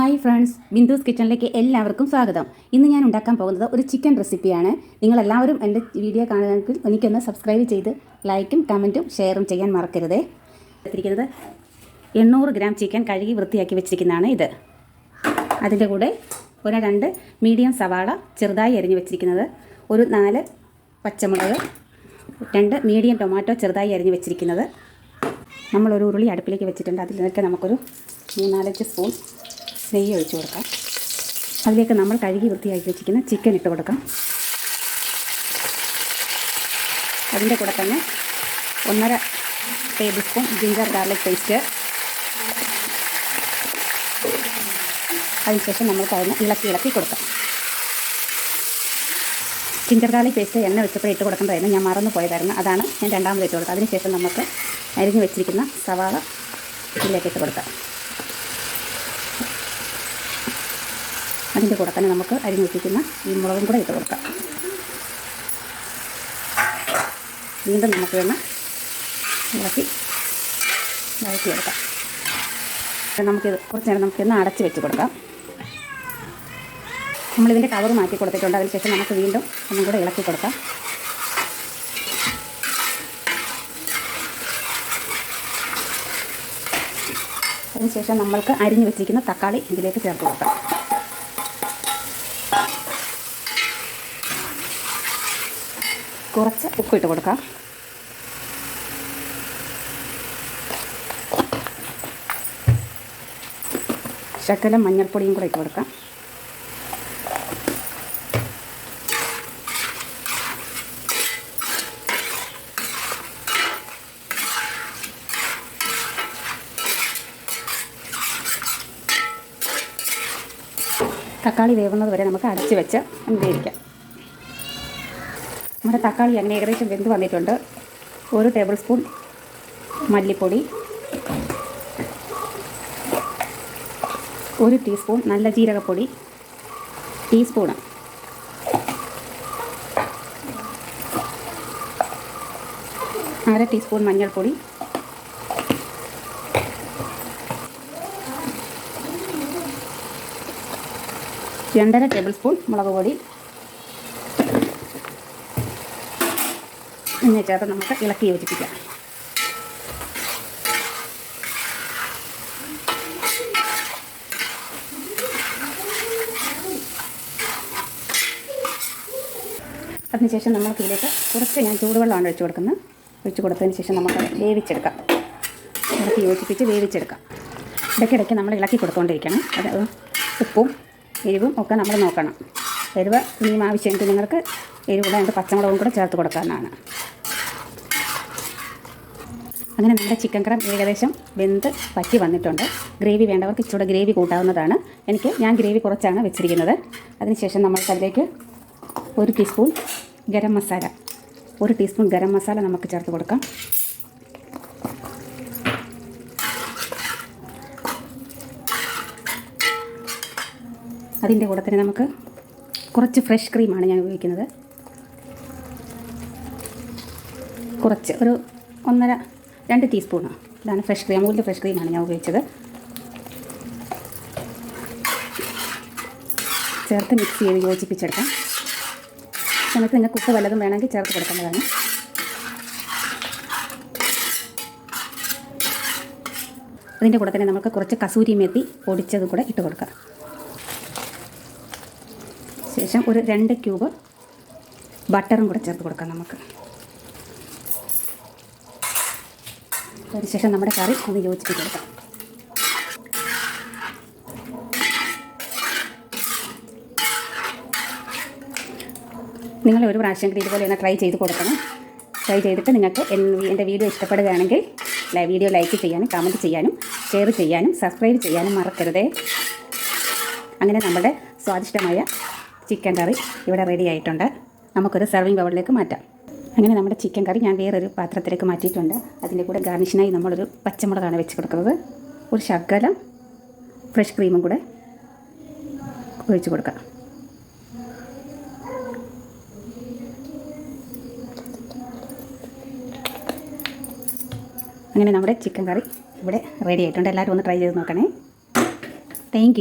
Hi friends ബിന്ദുസ് കിച്ചണിലേക്ക് എല്ലാവർക്കും സ്വാഗതം. ഇന്ന് ഞാൻ ഉണ്ടാക്കാൻ പോകുന്നത് ഒരു ചിക്കൻ റെസിപ്പിയാണ്. നിങ്ങളെല്ലാവരും എന്റെ വീഡിയോ കാണുകയാണെങ്കിൽ എനിക്കൊന്ന് സബ്സ്ക്രൈബ് ചെയ്ത് ലൈക്കും കമന്റും ഷെയറും ചെയ്യാൻ മറക്കരുത്. എത്തിരിക്കുന്നത് എണ്ണൂറ് ഗ്രാം ചിക്കൻ കഴുകി വൃത്തിയാക്കി വെച്ചിരിക്കുന്നതാണ് ഇത്. അതിന്റെ കൂടെ ഒരു രണ്ട് മീഡിയം സവാള ചെറുതായി അരിഞ്ഞു വെച്ചിരിക്കുന്നത് ഒരു നാല് പച്ചമുളക് രണ്ട് മീഡിയം ടൊമാറ്റോ ചെറുതായി അരിഞ്ഞു വെച്ചിരിക്കുന്നത്. നമ്മളൊരു ഉരുളി അടുപ്പിലേക്ക് വെച്ചിട്ടുണ്ട്. അതിലേക്ക് നമുക്കൊരു മൂന്നാലഞ്ച് സ്പൂൺ നെയ്യ് ഒഴിച്ചു കൊടുക്കാം. അതിലേക്ക് നമ്മൾ കഴുകി വൃത്തിയാക്കി വെച്ചിരിക്കുന്ന ചിക്കൻ ഇട്ട് കൊടുക്കാം. അതിന്റെ കൂടെ തന്നെ ഒന്നര tablespoon ginger garlic paste അതിനുശേഷം നമ്മൾ അതിന് ഇളക്കി ഇളക്കി കൊടുക്കാം. ജിഞ്ചർ ഗാർലിക് പേസ്റ്റ് എണ്ണ വെച്ചപ്പോൾ ഇട്ട് കൊടുക്കേണ്ടതായിരുന്നു. ഞാൻ മറന്നു പോയതായിരുന്നു. അതാണ് ഞാൻ രണ്ടാമത് ഇട്ട് കൊടുക്കുക അതിനുശേഷം നമുക്ക് അരിഞ്ഞ് വെച്ചിരിക്കുന്ന സവാള ഇതിലേക്ക് ഇട്ട് കൊടുക്കാം. അതിന്റെ കൂടെ തന്നെ നമുക്ക് അരിഞ്ഞു വെച്ചിരിക്കുന്ന ഈ മുളകും കൂടെ ഇട്ട് കൊടുക്കാം. വീണ്ടും നമുക്ക് വേണം ഇളക്കി വഴറ്റിയെടുക്കാം നമുക്കിത് കുറച്ച് നേരം നമുക്കിന്ന് അടച്ച് വെച്ച് കൊടുക്കാം. നമ്മളിതിന്റെ കവർ മാറ്റി കൊടുത്തിട്ടുണ്ട്. അതിനുശേഷം നമുക്ക് വീണ്ടും ഒന്നും കൂടെ ഇളക്കി കൊടുക്കാം. അതിനുശേഷം നമ്മൾക്ക് അരിഞ്ഞു വെച്ചിരിക്കുന്ന തക്കാളി ഇതിലേക്ക് ചേർത്ത് കൊടുക്കാം. കുറച്ച് ഉപ്പ് ഇട്ട് കൊടുക്കാം. ശകലം മഞ്ഞൾപ്പൊടിയും കൂടെ ഇട്ട് കൊടുക്കാം. തക്കാളി വേവുന്നത് വരെ നമുക്ക് അടച്ച് വെച്ച് വേവിക്കാം നമ്മുടെ തക്കാളി അങ്ങനെ ഏകദേശം വെന്ത് വന്നിട്ടുണ്ട്. ഒരു ടേബിൾ സ്പൂൺ മല്ലിപ്പൊടി. ഒരു ടീസ്പൂൺ നല്ല ജീരകപ്പൊടി. ടീസ്പൂണ് അര ടീസ്പൂൺ മഞ്ഞൾപ്പൊടി. രണ്ടര ടേബിൾ സ്പൂൺ മുളക് പൊടി എന്നിട്ട് ചേർത്ത് നമുക്ക് ഇളക്കി യോജിപ്പിക്കാം. അതിനുശേഷം നമുക്ക് ഇതിലേക്ക് കുറച്ച് ഞാൻ ചൂടുവെള്ളമാണ് ഒഴിച്ചു കൊടുക്കുന്നത്. ഒഴിച്ചു കൊടുത്തതിന് ശേഷം നമുക്ക് വേവിച്ചെടുക്കാം. ഇളക്കി യോജിപ്പിച്ച് വേവിച്ചെടുക്കാം. ഇടയ്ക്കിടയ്ക്ക് നമ്മൾ ഇളക്കി കൊടുത്തുകൊണ്ടിരിക്കണം അത് ഉപ്പും എരിവും ഒക്കെ നമ്മൾ നോക്കണം. എരിവ് ഇനിയും ആവശ്യമെങ്കിൽ നിങ്ങൾക്ക് എരിവുള്ള രണ്ട് പച്ചമുളകും കൂടെ ചേർത്ത് കൊടുക്കാവുന്നതാണ്. അങ്ങനെ നമ്മുടെ ചിക്കൻ കറം ഏകദേശം വെന്ത് പറ്റി വന്നിട്ടുണ്ട്. ഗ്രേവി വേണ്ടവർക്ക് ഇച്ചിരി ഗ്രേവി കൂട്ടാവുന്നതാണ്. എനിക്ക് ഞാൻ ഗ്രേവി കുറച്ചാണ് വെച്ചിരിക്കുന്നത്. അതിനുശേഷം നമ്മൾക്ക് അതിലേക്ക് ഒരു ടീസ്പൂൺ ഗരം മസാല ഒരു ടീസ്പൂൺ ഗരം മസാല നമുക്ക് ചേർത്ത് കൊടുക്കാം. അതിന്റെ കൂടെ തന്നെ നമുക്ക് കുറച്ച് ഫ്രഷ് ക്രീമാണ് ഞാൻ ഉപയോഗിക്കുന്നത്. കുറച്ച് ഒരു ഒന്നര രണ്ട് ടീസ്പൂണ് ഇതാണ് ഫ്രഷ് ക്രീം അമൂലിന്റെ ഫ്രഷ് ക്രീമാണ് ഞാൻ ഉപയോഗിച്ചത്. ചേർത്ത് മിക്സ് ചെയ്ത് യോജിപ്പിച്ചെടുക്കാം. സമയത്ത് നിങ്ങൾക്ക് ഉപ്പ് വല്ലതും വേണമെങ്കിൽ ചേർത്ത് കൊടുക്കേണ്ടതാണ്. അതിന്റെ കൂടെ തന്നെ നമുക്ക് കുറച്ച് കസൂരി മെത്തി പൊടിച്ചത് കൂടെ ഇട്ട് കൊടുക്കാം. ശേഷം ഒരു രണ്ട് ക്യൂബ് ബട്ടറും കൂടെ ചേർത്ത് കൊടുക്കാം നമുക്ക്. അതിനുശേഷം നമ്മുടെ കറി ഒന്ന് യോജിപ്പിച്ചെടുക്കാം നിങ്ങൾ ഒരു പ്രാവശ്യം ഇതുപോലെ തന്നെ ട്രൈ ചെയ്ത് കൊടുക്കണം. ട്രൈ ചെയ്തിട്ട് നിങ്ങൾക്ക് എന്റെ വീഡിയോ ഇഷ്ടപ്പെടുകയാണെങ്കിൽ വീഡിയോ ലൈക്ക് ചെയ്യാനും കമന്റ് ചെയ്യാനും ഷെയർ ചെയ്യാനും സബ്സ്ക്രൈബ് ചെയ്യാനും മറക്കരുതേ. അങ്ങനെ നമ്മുടെ സ്വാദിഷ്ടമായ ചിക്കൻ കറി ഇവിടെ റെഡി ആയിട്ടുണ്ട്. നമുക്കൊരു സെർവിങ് ബൗളിലേക്ക് മാറ്റാം. അങ്ങനെ നമ്മുടെ ചിക്കൻ കറി ഞാൻ വേറൊരു പാത്രത്തിലേക്ക് മാറ്റിയിട്ടുണ്ട്. അതിന്റെ കൂടെ ഗാർണിഷിനായി നമ്മളൊരു പച്ചമുളകാണ് വെച്ച് കൊടുക്കുന്നത്. ഒരു ശകലം ഫ്രഷ് ക്രീമും കൂടെ ഒഴിച്ച് കൊടുക്കാം. അങ്ങനെ നമ്മുടെ ചിക്കൻ കറി ഇവിടെ റെഡി ആയിട്ടുണ്ട്. എല്ലാവരും ഒന്ന് ട്രൈ ചെയ്ത് നോക്കണേ. താങ്ക്